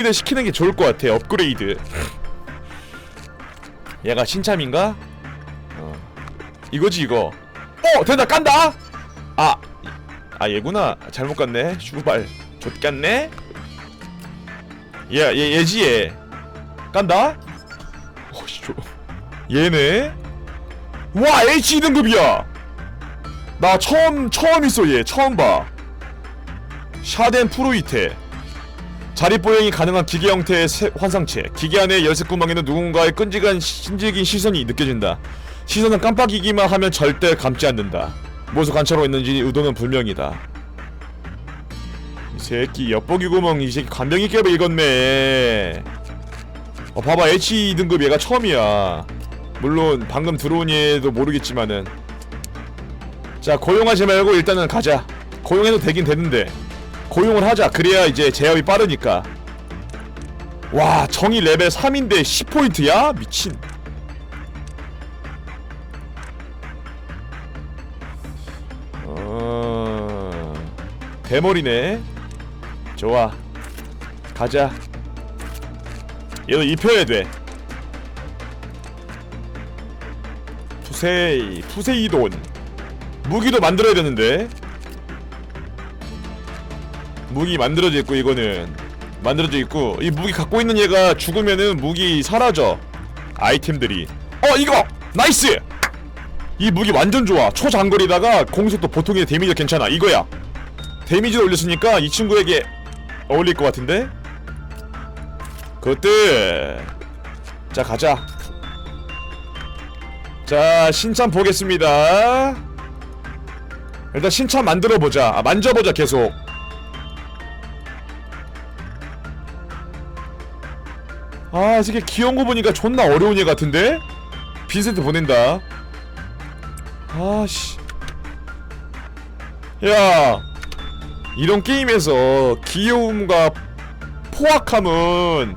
업그레이드 시키는 게 좋을 것 같아 업그레이드 얘가 신참인가? 어. 이거지 이거 어! 된다 깐다! 아! 아 얘구나 잘못 갔네 슈발 좆갔네? 얘, 얘 얘지 얘 깐다? 어씨 저 얘네? 와 H 2등급이야 나 처음 처음 있어 얘 처음 봐 샤덴 프로이테 자립 보행이 가능한 기계 형태의 세- 환상체. 기계 안의 열쇠 구멍에는 누군가의 끈질긴 신질긴 시선이 느껴진다. 시선은 깜빡이기만 하면 절대 감지 않는다. 무엇을 관찰하고 있는지 의도는 불명이다. 이 새끼 엿보기 구멍. 이 새끼 감명 있게 읽었네. 어 봐봐. H 2등급 얘가 처음이야. 물론 방금 들어온 얘도 모르겠지만은. 자 고용하지 말고 일단은 가자. 고용해도 되긴 되는데 고용을 하자. 그래야 이제 제압이 빠르니까. 와 정의 레벨 3인데 10포인트야? 미친. 어... 대머리네. 좋아. 가자. 얘도 입혀야 돼. 푸세이 푸세이돈. 무기도 만들어야 되는데 무기 만들어져 있고 이거는. 만들어져 있고 이 무기 갖고 있는 얘가 죽으면은 무기 사라져. 아이템들이. 어 이거! 나이스! 이 무기 완전 좋아. 초장거리다가 공속도 보통의 데미지가 괜찮아. 이거야. 데미지를 올렸으니까 이 친구에게 어울릴 것 같은데? 그것들. 자 가자. 자 신참 보겠습니다. 일단 신참 만들어보자. 아, 만져보자 계속 아, 이 새끼 귀여운 거 보니까 존나 어려운 얘 같은데? 빈센트 보낸다. 아, 씨. 야, 이런 게임에서 귀여움과 포악함은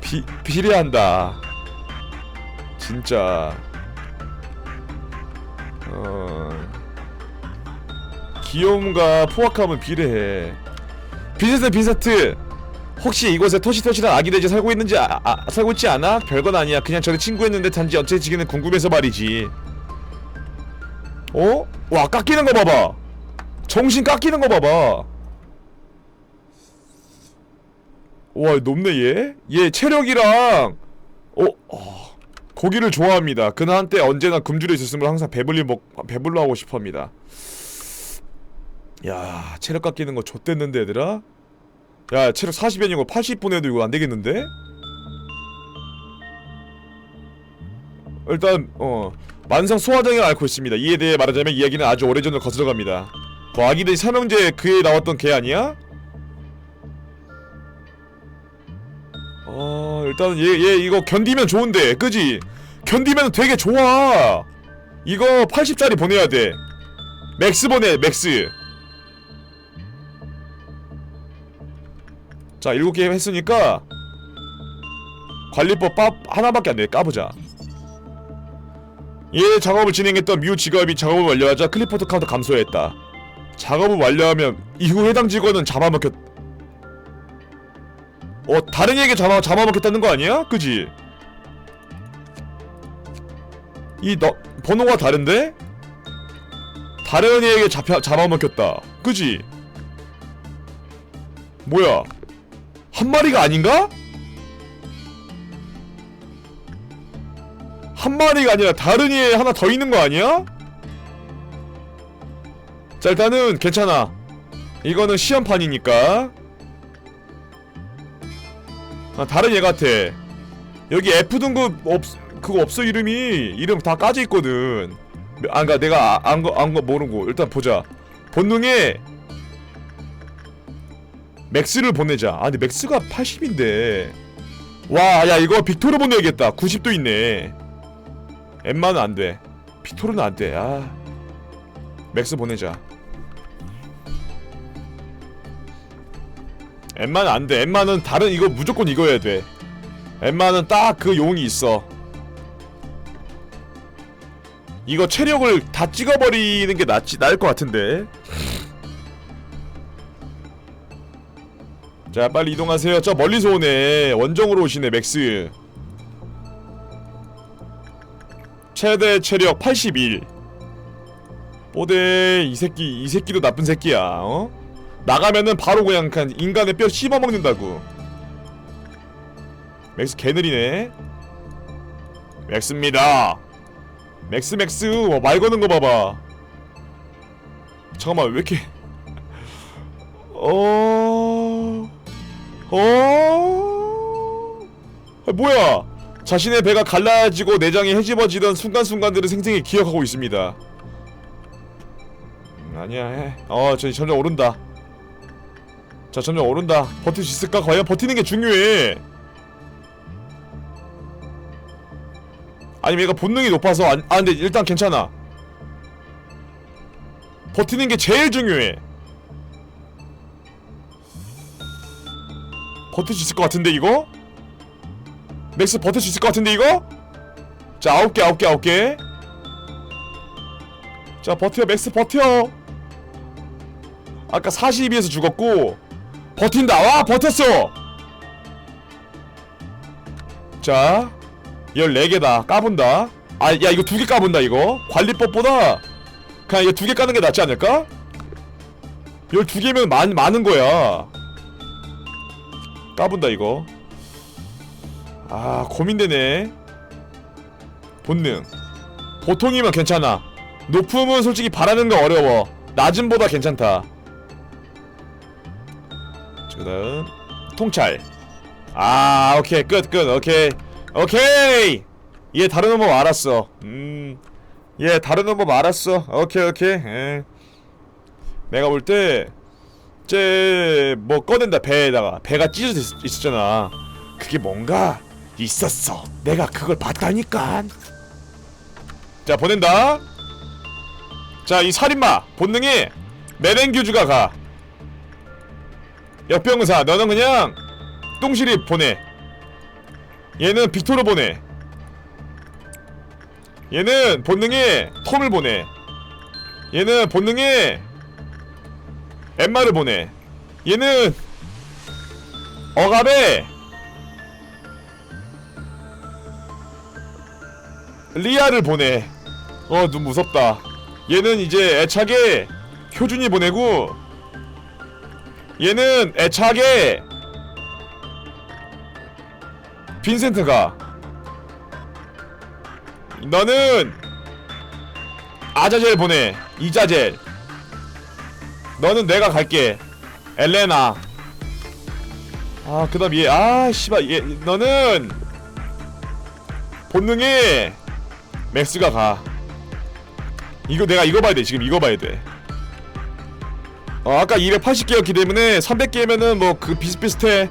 비, 비례한다. 진짜. 어. 귀여움과 포악함은 비례해. 빈센트, 빈센트! 혹시 이곳에 토시토시한 아기 돼지 살고 있는지 아, 아, 살고 있지 않아? 별건 아니야. 그냥 저를 친구했는데 단지 어째지기는 궁금해서 말이지. 어? 와 깎이는 거 봐봐. 정신 깎이는 거 봐봐. 와 높네 얘. 얘 체력이랑 어, 어 고기를 좋아합니다. 그는 한때 언제나 금주에 있었으므로 항상 배불리 먹 배불러 하고 싶어합니다. 야 체력 깎이는 거 좆됐는데 얘들아. 야 체력 40엔이고 80분 해도 이거 안되겠는데? 일단 어 만성 소화장애를 앓고 있습니다 이에 대해 말하자면 이야기는 아주 오래전으로 거슬러 갑니다 뭐 아기들 삼형제 그에 나왔던 걔 아니야? 어 일단은 얘, 얘 이거 견디면 좋은데 그지? 견디면 되게 좋아 이거 80짜리 보내야 돼 맥스 보내 맥스 자 일곱 개 했으니까 관리법 밥 하나밖에 안돼 까보자 이 작업을 진행했던 뮤 직업이 작업을 완료하자 클리포트 카운터 감소했다 작업을 완료하면 이후 해당 직원은 잡아먹혔 어 다른 얘기 잡아, 잡아먹혔다는 거 아니야? 그지? 이 너, 번호가 다른데? 다른 애에게 잡혀, 잡아먹혔다 그지? 뭐야 한 마리가 아닌가? 한 마리가 아니라 다른 애 하나 더 있는 거 아니야? 자 일단은 괜찮아. 이거는 시험판이니까. 아, 다른 얘 같아. 여기 F등급 없 그거 없어 이름이. 이름 다 까져 있거든. 아 그니까 내가 안거 안거 모르고. 일단 보자. 본능에 맥스를 보내자. 아 근데 맥스가 80인데. 와, 야 이거 빅토르 보내야겠다. 90도 있네. 엠마는 안 돼. 빅토르는 안 돼. 아. 맥스 보내자. 엠마는 안 돼. 엠마는 다른 이거 무조건 이거 해야 돼. 엠마는 딱 그 용이 있어. 이거 체력을 다 찍어버리는 게 낫지 나을 것 같은데. 자 빨리 이동하세요. 저 멀리서 오네. 원정으로 오시네 맥스. 최대 체력 81 뽀대 이 새끼 이 새끼도 나쁜 새끼야 어? 나가면은 바로 그냥 인간의 뼈 씹어먹는다고. 맥스 개느리네. 맥스입니다. 맥스 맥스 와, 말 거는 거 봐봐. 잠깐만 왜 이렇게. 어... 어... 아, 뭐야 자신의 배가 갈라지고 내장이 헤집어지던 순간순간들을 생생히 기억하고 있습니다 음, 아니야 해. 어, 저 점점 오른다. 자, 점점 오른다. 버틸 수 있을까? 과연 버티는 게 중요해. 아니면 얘가 본능이 높아서 안, 아 근데 일단 괜찮아. 버티는 게 제일 중요해. 버틸 수 있을 것 같은데 이거? 맥스 버틸 수 있을 것 같은데 이거? 자 아홉 개 아홉 개 아홉 개. 자 버텨 맥스 버텨. 아까 42에서 죽었고 버틴다 와 버텼어 자 14개다 까본다 아 야 이거 두 개 까본다 이거 관리법보다 그냥 이거 두 개 까는 게 낫지 않을까? 12개면 많, 많은 거야 까본다 이거. 아 고민되네. 본능. 보통이면 괜찮아. 높음은 솔직히 바라는 거 어려워. 낮음보다 괜찮다. 그 다음 통찰. 아 오케이. 끝 끝. 오케이. 오케이! 얘 다른 놈법 알았어. 음얘 다른 놈법 알았어. 오케이 오케이. 에. 내가 볼때 쟤뭐 꺼낸다 배에다가. 배가 찢어져 있, 있었잖아. 그게 뭔가 있었어. 내가 그걸 봤다니까. 자 보낸다. 자 이 살인마 본능이 메렌규즈가 가. 역병사 너는 그냥 똥실이 보내. 얘는 빅토르 보내. 얘는 본능에 톰을 보내. 얘는 본능에 엠마를 보내. 얘는 어갑에 리아를 보내. 어 눈 무섭다. 얘는 이제 애착에 효준이 보내고 얘는 애착에 빈센트가. 너는 아자젤 보내. 이자젤 너는 내가 갈게 엘레나 아 그다음 얘아 씨발 얘 너는 본능에 맥스가 가 이거 내가 이거 봐야 돼 지금 이거 봐야 돼 어, 아까 280개였기 때문에 300개면은 뭐 그 비슷비슷해.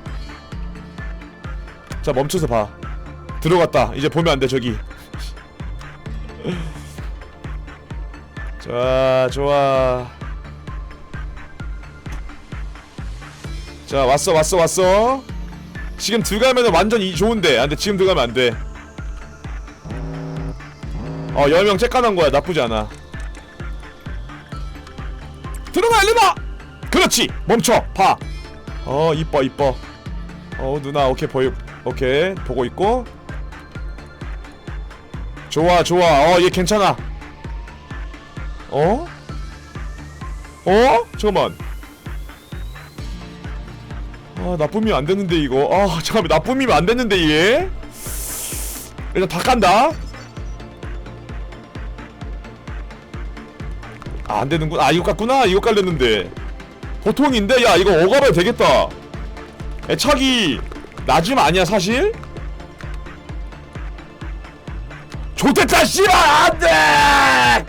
자 멈춰서 봐. 들어갔다. 이제 보면 안 돼 저기. 자 좋아. 자 왔어 왔어 왔어. 지금 들어가면은 완전 이 좋은데. 안 돼. 지금 들어가면 안 돼. 어 여명 쬐까만 거야. 나쁘지 않아. 들어가 엘리마 그렇지 멈춰 봐어 이뻐 이뻐 어 누나 오케이 보여 오케이 보고 있고 좋아 좋아 어 얘 괜찮아 어? 어? 잠깐만 아 나쁨이면 안 됐는데 이거 아 잠깐만 나쁨이면 안 됐는데 얘 일단 다 깐다 아, 안 되는구나. 아, 이거 깠구나. 이거 깔렸는데. 보통인데, 야, 이거 어가봐야 되겠다. 애착이 낮음 아니야, 사실? 좋댔다, 씨발! 안 돼!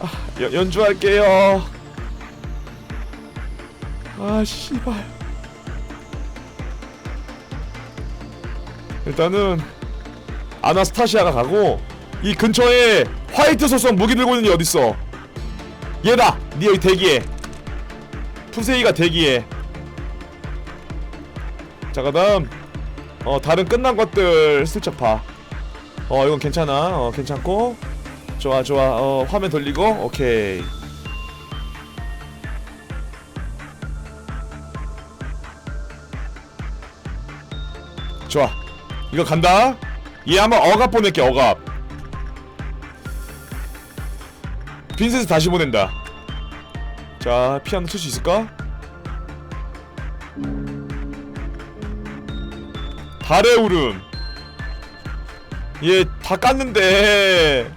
아, 여, 연주할게요. 아, 씨발. 일단은, 아나스타시아가 가고, 이 근처에 화이트 소성 무기 들고 있는 애 어딨어? 얘다! 니 여기 대기해 푸세이가 대기해 자 그다음 어 다른 끝난 것들 슬쩍 봐어 이건 괜찮아. 어 괜찮고. 좋아 좋아. 어 화면 돌리고. 오케이 좋아. 이거 간다. 얘 한번 억압 보낼게 억압. 빈센스 다시 보낸다. 자 피아노 칠 수 있을까? 달의 울음. 얘 다 깠는데.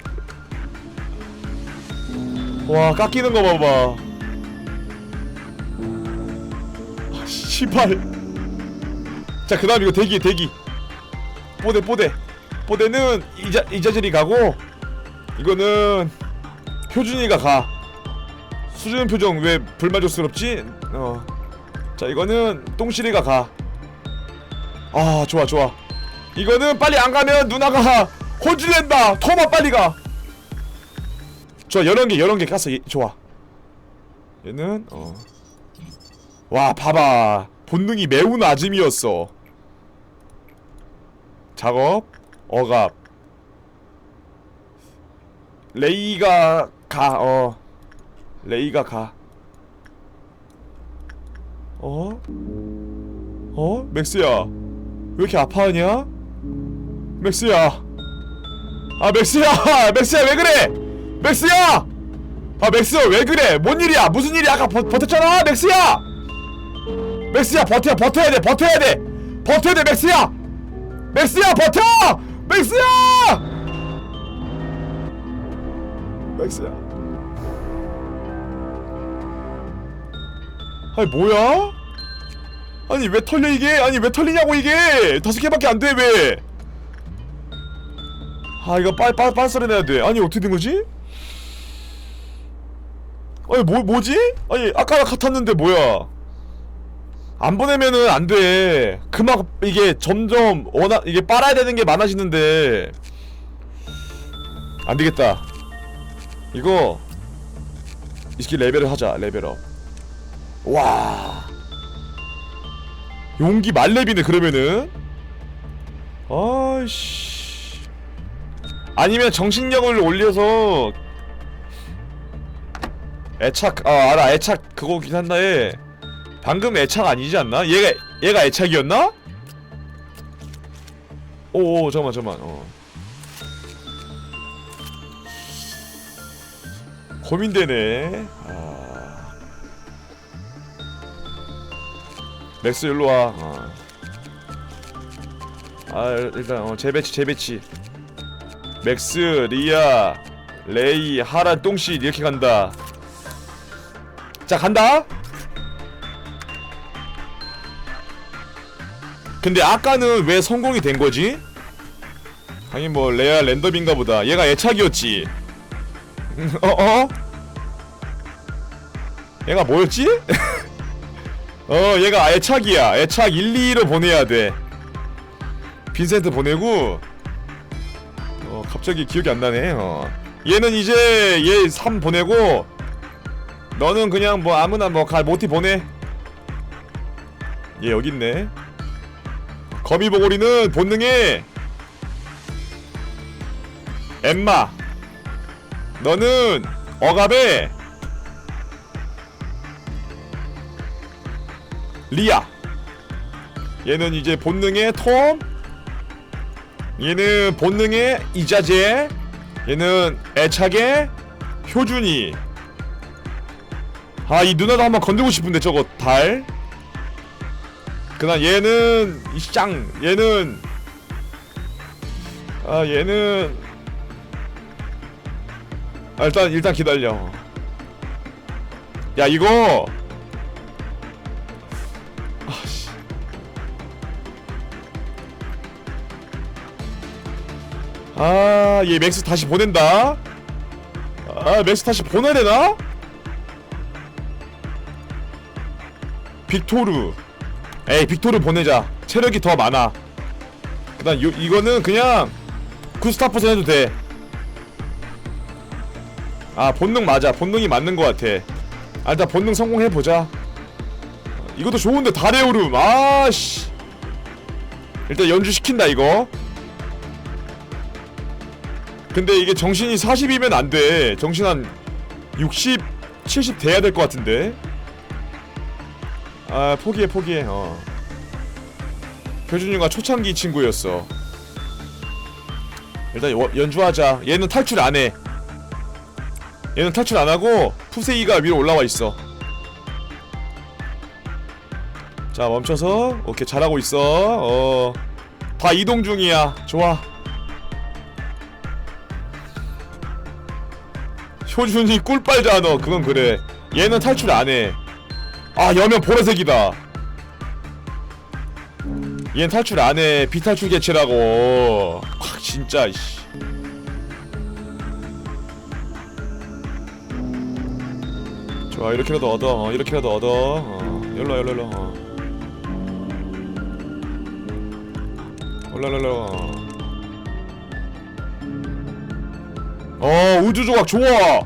와 깎이는 거 봐봐. 아, 씨발 자 그다음 이거 대기 대기. 뽀대 뽀대. 뽀대는 이자 이자질이 가고 이거는 표준이가 가. 수준 표정 왜 불만족스럽지? 어자 이거는 똥실이가 가아 좋아 좋아. 이거는 빨리 안 가면 누나가 혼쭐낸다. 토마 빨리 가. 좋아 여러 개 여러 개 얘, 좋아. 얘는 어와 봐봐. 본능이 매우 낮음이었어 작업 억압. 레이가 가 어. 레이가 가. 어? 어? 맥스야 왜 이렇게 아파하냐? 맥스야. 아 맥스야! 맥스야 왜 그래? 맥스야! 아 맥스 왜 그래? 뭔 일이야? 무슨 일이야? 아까 버, 버텼잖아 맥스야! 맥스야 버텨 버텨야 돼 버텨야 돼! 버텨야 돼 맥스야 맥스야 버텨 맥스야 맥스야 아니 뭐야 아니 왜 털려 이게 아니 왜 털리냐고 이게 다섯 개밖에 안 돼 왜? 아 이거 빨리 빨리 빨리 썰어내야 돼. 아니 어떻게 된 거지? 아니 뭐 뭐지? 아니 아까 같았는데 뭐야? 안 보내면은 안 돼. 그만 이게 점점 워낙 이게 빨아야 되는 게 많아지는데 안 되겠다. 이거 이렇게 레벨을 하자 레벨업. 와. 용기 말렙이네 그러면은 아이씨 아니면 정신력을 올려서 애착 아 알아 애착 그거긴 한데 방금 애착 아니지 않나? 얘가 얘가 애착이었나? 오오 잠깐만 잠깐만 어. 고민되네 아 맥스 일로 와. 어. 아 일단 어, 재배치 재배치. 맥스, 리아, 레이, 하란, 똥씨 이렇게 간다. 자 간다. 근데 아까는 왜 성공이 된 거지? 아니 뭐 레아 랜덤인가 보다. 얘가 애착이었지. 어 어? 얘가 뭐였지? 어 얘가 애착이야 애착 1, 2로 보내야 돼 빈센트 보내고 어 갑자기 기억이 안 나네 어 얘는 이제 얘 3 보내고 너는 그냥 뭐 아무나 뭐 가 모티 보내 얘 여기 있네 거미보고리는 본능에 엠마 너는 억압에 리아. 얘는 이제 본능의 톰 얘는 본능의 이자재 얘는 애착의 효준이. 아 이 누나도 한번 건들고 싶은데 저거 달 그다음 얘는 이짱 얘는 아 얘는 아 일단 일단 기다려 야 이거 아씨. 아, 얘 맥스 다시 보낸다. 아, 맥스 다시 보내야 되나? 빅토르. 에이, 빅토르 보내자. 체력이 더 많아. 그다음 요, 이거는 그냥 구스타프선 해도 돼. 아, 본능 맞아. 본능이 맞는 것 같아. 아, 일단 본능 성공해 보자. 이것도 좋은데 달의 오름 아씨 일단 연주 시킨다 이거 근데 이게 정신이 40이면 안돼 정신 한 60, 70 돼야 될 것 같은데 아 포기해 포기해. 어. 표준이가 초창기 친구였어. 일단 워- 연주하자. 얘는 탈출 안해. 얘는 탈출 안하고 푸세이가 위로 올라와 있어. 자 멈춰서. 오케이 잘하고 있어. 어 다 이동 중이야. 좋아. 효준이 꿀빨자 너. 그건 그래. 얘는 탈출 안해 아 여면 보라색이다. 얘는 탈출 안해. 비탈출 개체라고. 확 진짜 이씨. 좋아 이렇게라도 얻어. 어, 이렇게라도 얻어. 어, 열로 열로 열로. 어. 올라라라. 어 우주 조각 좋아.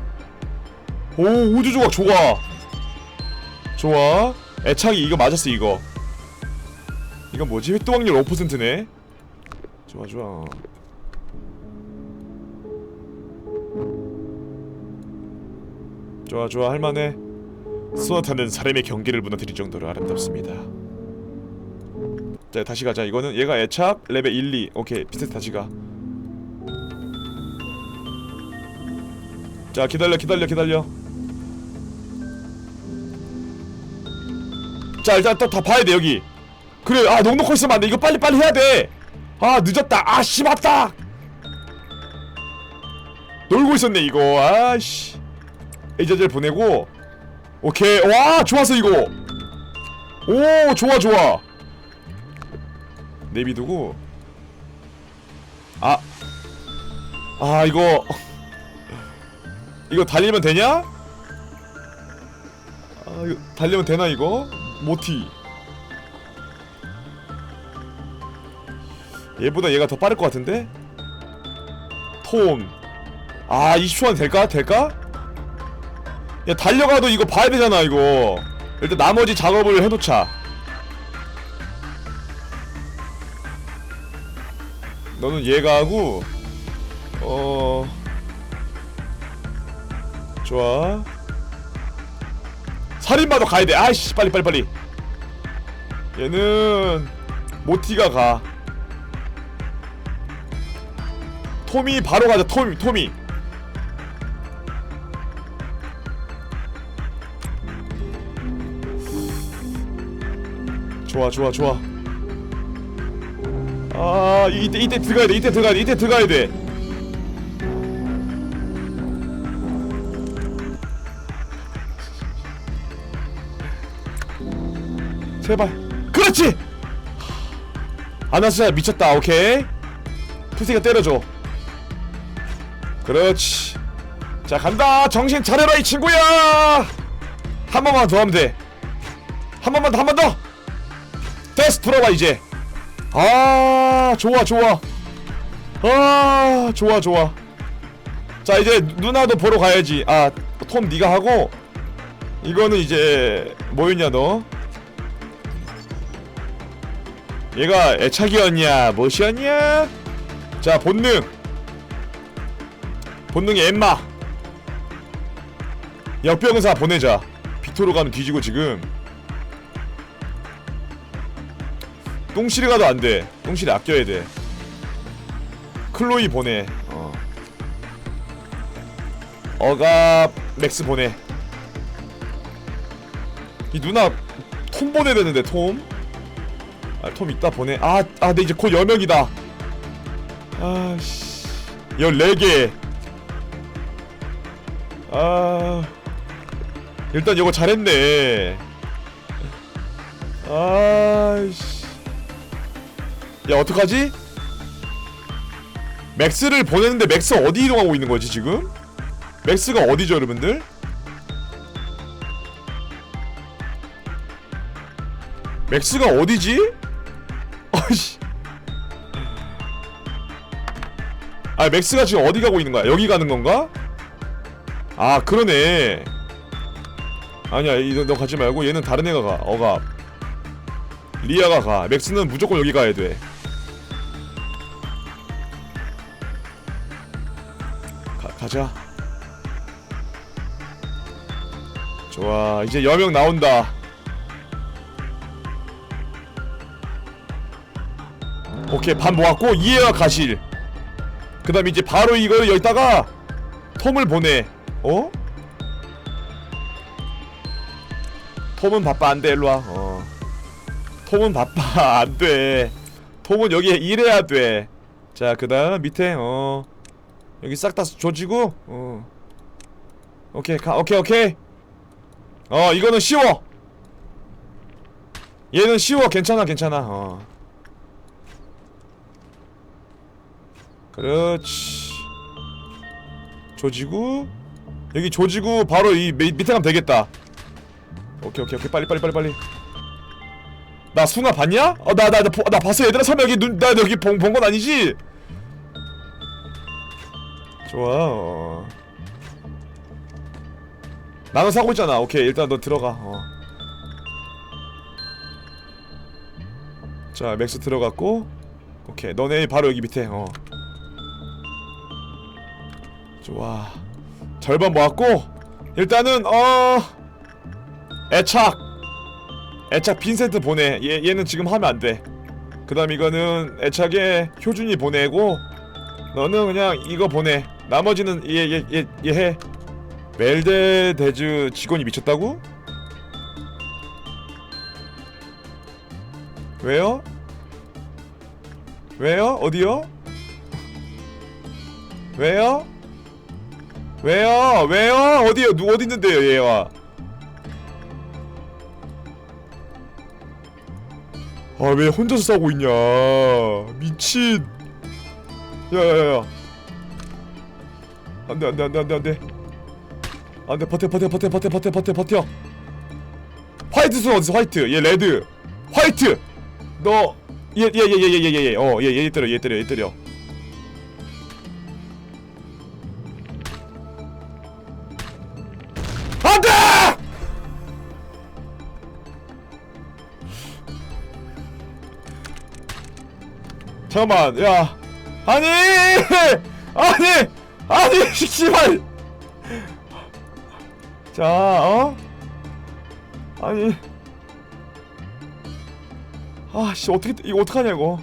오 우주 조각 좋아 좋아. 애착이 이거 맞았어 이거. 이건 뭐지? 획도 확률 5%네. 좋아 좋아. 좋아 좋아. 할만해. 소나타는 사람의 경계를 무너뜨릴 정도로 아름답습니다. 자 다시 가자. 이거는 얘가 애착 레벨 1, 2 오케이 비슷 다시 가자 기다려 기다려 기다려 자 일단 또다 봐야 돼 여기. 그래 아 넉넉히 있으면 이거 빨리 빨리 해야 돼아 늦었다. 아씨 맞다. 놀고 있었네 이거. 아씨. 에이저들 보내고. 오케이. 와 좋았어 이거. 오 좋아 좋아. 내비두고. 아. 아, 이거. 이거 달리면 되냐? 아 이거 달리면 되나 이거? 모티 얘보다 얘가 더 빠를 것 같은데? 톰. 아, 20초 안 될까? 될까? 야, 달려가도 이거 봐야 되잖아, 이거. 일단 나머지 작업을 해놓자. 너는 얘가 하고, 어, 좋아. 살인마도 가야 돼. 아이씨, 빨리, 빨리, 빨리. 얘는 모티가 가. 토미 바로 가자. 토미, 토미. 좋아, 좋아, 좋아. 아, 이때 이때 들어가야 돼. 이때 들어가야 돼. 이때 들어가야 돼. 제발. 그렇지. 아나스야 미쳤다. 오케이. 푸세가 때려줘. 그렇지. 자 간다. 정신 차려라 이 친구야. 한 번만 더 하면 돼. 한 번만 더, 한 번 더. 됐어 돌아와 이제. 아 좋아 좋아. 아 좋아 좋아. 자 이제 누나도 보러 가야지. 아톰 네가 하고 이거는 이제 뭐였냐 너? 얘가 애착이었냐? 무엇이었냐? 자 본능. 본능의 엠마. 역병사 보내자. 빅토로 가면 뒤지고 지금. 똥실에 가도 안돼. 똥실에 아껴야 돼. 클로이 보내. 어. 어갑 맥스 보내. 이 누나 톰 보내야 되는데 톰 아, 톰 이따 보내. 아, 아, 네 이제 곧 여명이다. 아, 씨. 14개. 아. 일단 이거 잘했네. 아, 씨. 야, 어떡하지? 맥스를 보내는데 맥스 어디 이동하고 있는 거지, 지금? 맥스가 어디죠, 여러분들? 맥스가 어디지? 아 맥스가 지금 어디 가고 있는 거야? 여기 가는 건가? 아 그러네. 아니야 이, 너 가지 말고 얘는 다른 애가 가. 어가. 리아가 가. 맥스는 무조건 여기 가야 돼. 가, 가자. 좋아 이제 여명 나온다. 오케이 반 모았고 이해와 가실 그 다음 이제 바로 이걸 여기다가 톰을 보내. 어? 톰은 바빠. 안돼 일로와. 어. 톰은 바빠. 안돼. 톰은 여기에 일해야 돼자 그 다음 밑에 어. 여기 싹 다 조지고 어. 오케이 가 오케이 오케이. 어 이거는 쉬워. 얘는 쉬워. 괜찮아 괜찮아. 어 그렇지. 조지고 여기 조지고 바로 이 밑- 밑에 가면 되겠다. 오케이 오케이 오케이. 빨리 빨리 빨리 빨리. 나 숭아 봤냐? 어 나 나 나 나 봤어. 얘들아 설마 여기 눈 나 여기 본본건 아니지? 좋아. 어. 나는 사고 있잖아. 오케이 일단 너 들어가. 어. 자 맥스 들어갔고. 오케이 너네 바로 여기 밑에. 어 좋아 절반 모았고 일단은 어 애착 애착 빈센트 보내 얘, 얘는 지금 하면 안돼 그 다음 이거는 애착에 효준이 보내고 너는 그냥 이거 보내 나머지는 얘 얘 얘 얘해 멜데 대즈 직원이 미쳤다고? 왜요? 왜요? 어디요? 왜요? 왜요? 왜요? 어디요? 누 어디 있는데요, 얘와? 아, 왜 혼자서 싸우고 있냐? 미친. 야야야야. 안돼 안돼 안돼 안돼 안돼. 안돼 버텨 버텨 버텨 버텨 버텨 버텨 버텨. 화이트 순 어디서 화이트? 얘 레드. 화이트. 너. 얘 얘 얘 얘 얘 얘 얘. 어, 얘얘 때려 얘 때려 얘 때려. 잠깐만, 야, 아니, 아니, 아니, 씨발. 자, 어? 아니, 아, 씨, 어떻게 이거 어떡하냐 이거?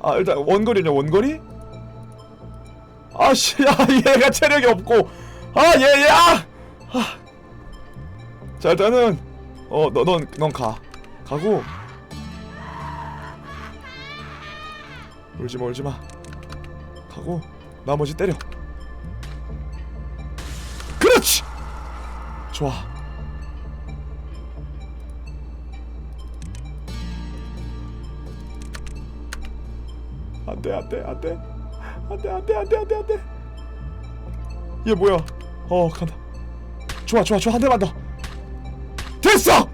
아, 일단 원거리냐 원거리? 아씨 야 얘가 체력이 없고 아 얘야 아. 자 일단은 어너넌넌 가 가고 울지마 울지마. 가고 나머지 때려. 그렇지! 좋아. 안돼 안돼 안돼. 안돼 안돼 안돼 안돼 안돼. 얘 뭐야? 어 간다. 좋아 좋아 좋아. 한 대만 더. 됐어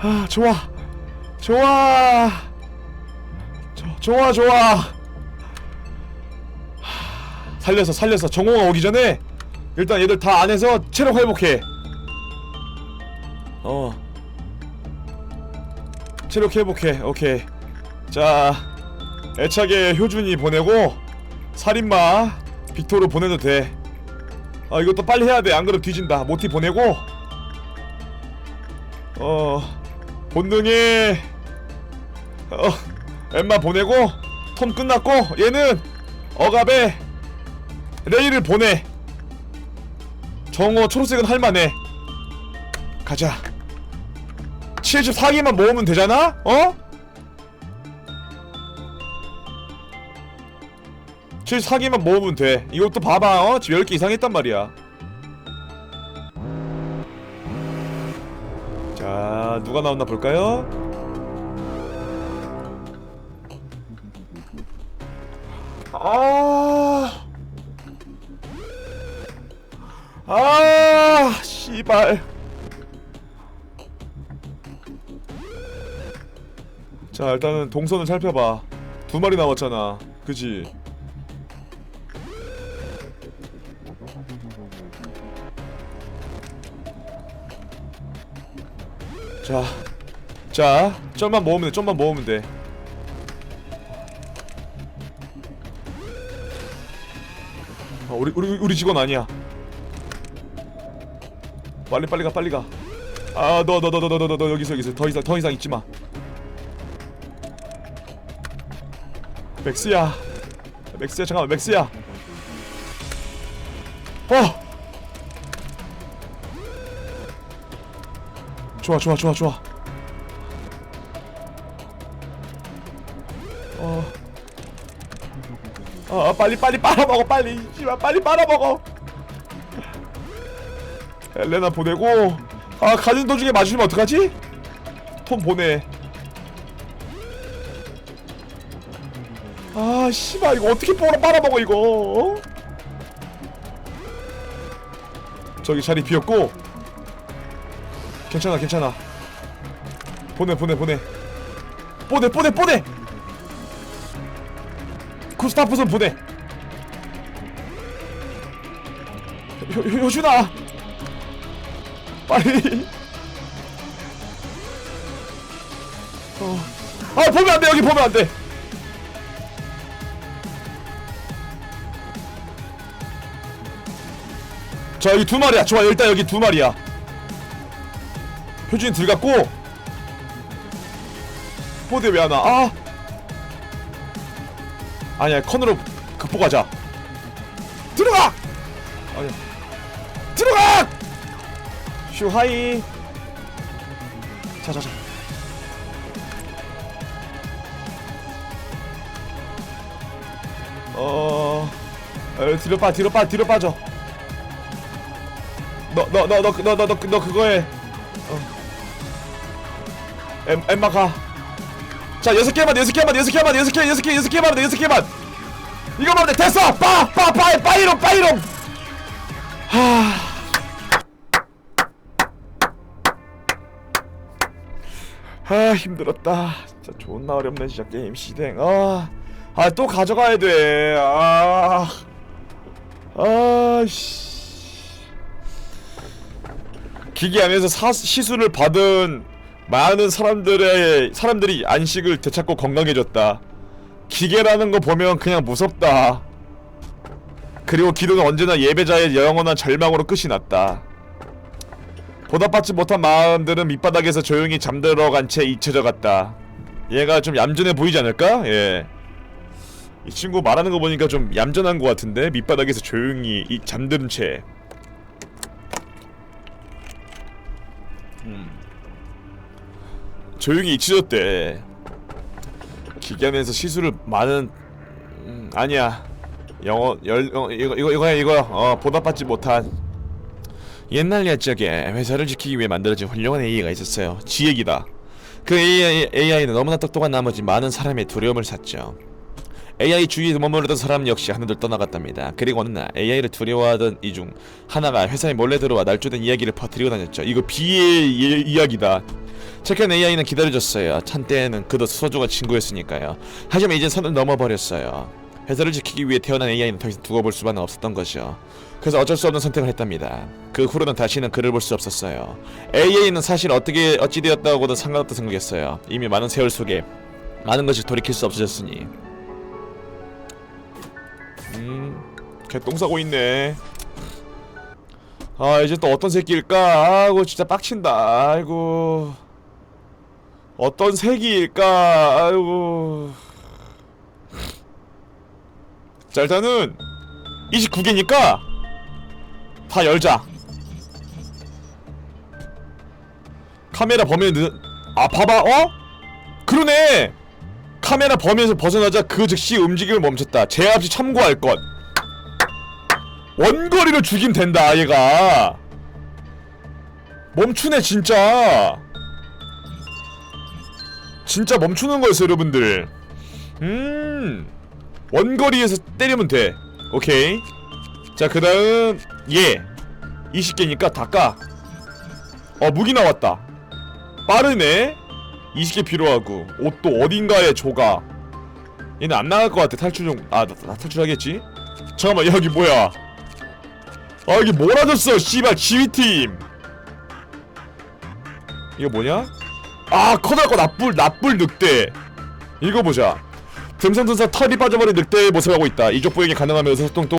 아 좋아. 좋아. 저, 좋아 좋아. 살려서 살려서. 정호가 오기 전에 일단 얘들 다 안에서 체력 회복해. 어. 체력 회복해. 오케이. 자 애착에 효준이 보내고 살인마 빅토르 보내도 돼 아 이것도 빨리 해야 돼 안 그러면 뒤진다. 모티 보내고. 어 본능에 어 엠마 보내고 톰 끝났고 얘는 억압에 레이를 보내 정호 초록색은 할만해 가자 74개만 모으면 되잖아? 어? 74개만 모으면 돼 이것도 봐봐 어? 지금 10개 이상 했단 말이야 자 누가 나왔나 볼까요? 아... 아... 씨발. 자 일단은 동선을 살펴봐. 두 마리 남았잖아. 그지 자, 자, 점만 모으면 돼, 점만 모으면 돼. 어, 우리 우리 우리 직원 아니야. 빨리 빨리 가 빨리 가 아 너 너 너 너 너 너 너 여기서 여기서. 더 이상 더 이상 있지 마. 맥스야. 맥스야 잠깐만 맥스야 좋아 좋아 좋아 좋아. 어. 어, 빨리 빨리 빨아먹어 빨리. 씨발 빨리 빨아먹어. 엘레나 보내고. 아 가는 도중에 마주치면 어떡하지? 톰 보내. 아 씨발 이거 어떻게 빨아 빨아먹어 이거 어? 저기 자리 비었고 괜찮아 괜찮아. 보내 보내 보내. 보내 보내 보내! 쿠스타프선 보내! 효, 효, 효준아! 빨리! 어. 아 보면 안돼 여기 보면 안돼! 자 여기 두 마리야. 좋아 일단 여기 두 마리야 효준이 들갔고. 포드에 왜 하나 아! 아니야 컨으로 극복하자. 들어가! 아니야. 들어가! 슈하이. 자자자. 어... 어 뒤로 빠 뒤로 빠 뒤로 빠져. 너 너 너 너 너 너 너 그거 해 엠 엠마 가 자 여섯 개만 여섯 개만 여섯 개만 여섯 개 여섯 개 여섯 개만 돼 여섯 개만. 이거만 돼. 됐어. 빠 빠 빠 빠이롱 빠이롱. 하. 아 힘들었다. 진짜 존나 어렵네 진짜 게임 시댕 아아 또 가져가야 돼아. 아씨. 기기하면서 사, 시술을 받은 많은 사람들의 사람들이 안식을 되찾고 건강해졌다 기계라는 거 보면 그냥 무섭다 그리고 기도는 언제나 예배자의 영원한 절망으로 끝이 났다 보답받지 못한 마음들은 밑바닥에서 조용히 잠들어간 채 잊혀져 갔다. 얘가 좀 얌전해 보이지 않을까? 예. 이 친구 말하는 거 보니까 좀 얌전한 것 같은데 밑바닥에서 조용히 이 잠든 채. 조용히 잊혀졌대. 기계하면서 시술을 많은 음, 아니야. 영어 열 어, 이거 이거 이거야 이거 어 보답받지 못한 옛날 옛적에 회사를 지키기 위해 만들어진 훌륭한 AI가 있었어요. 지 얘기다. 그 AI, AI는 너무나 똑똑한 나머지 많은 사람의 두려움을 샀죠. AI 주위에 머무르던 사람 역시 하늘을 떠나갔답니다. 그리고 어느 날 AI를 두려워하던 이중 하나가 회사에 몰래 들어와 날조된 이야기를 퍼뜨리고 다녔죠. 이거 비의 이, 이야기다. 착한 AI는 기다려줬어요. 한때에는 그도 소중한 친구였으니까요. 하지만 이젠 선을 넘어버렸어요. 회사를 지키기 위해 태어난 AI는 더 이상 두고 볼 수만은 없었던 거죠. 그래서 어쩔 수 없는 선택을 했답니다. 그 후로는 다시는 그를 볼 수 없었어요. AA는 사실 어떻게 어찌 되었다고도 상관없다 생각했어요. 이미 많은 세월 속에 많은 것이 돌이킬 수 없어졌으니. 음, 개똥 싸고 있네. 아 이제 또 어떤 새끼일까? 아이고 진짜 빡친다. 아이고 어떤 새끼일까? 아이고. 자 일단은 29개니까 다 열자 카메라 범위에 늦... 아 봐봐 어? 그러네 카메라 범위에서 벗어나자 그 즉시 움직임을 멈췄다. 제압 시 참고할 것. 원거리로 죽임 된다 얘가. 멈추네 진짜. 진짜 멈추는 거였어 여러분들. 음. 원거리에서 때리면 돼. 오케이. 자 그 다음 얘 20개니까 닦아 어 무기 나왔다. 빠르네 20개 필요하고 옷도 어딘가에 조가. 얘는 안 나갈 것 같아. 탈출 좀 아 나, 나 탈출하겠지? 잠깐만 여기 뭐야? 아 여기 몰아줬어 씨발 지휘팀. 이거 뭐냐? 아 커다랗고 납불 납불 늑대. 읽어보자. 듬성듬성 털이 빠져버린 늑대의 모습을 하고 있다. 이족 보행이 가능하며 소통 또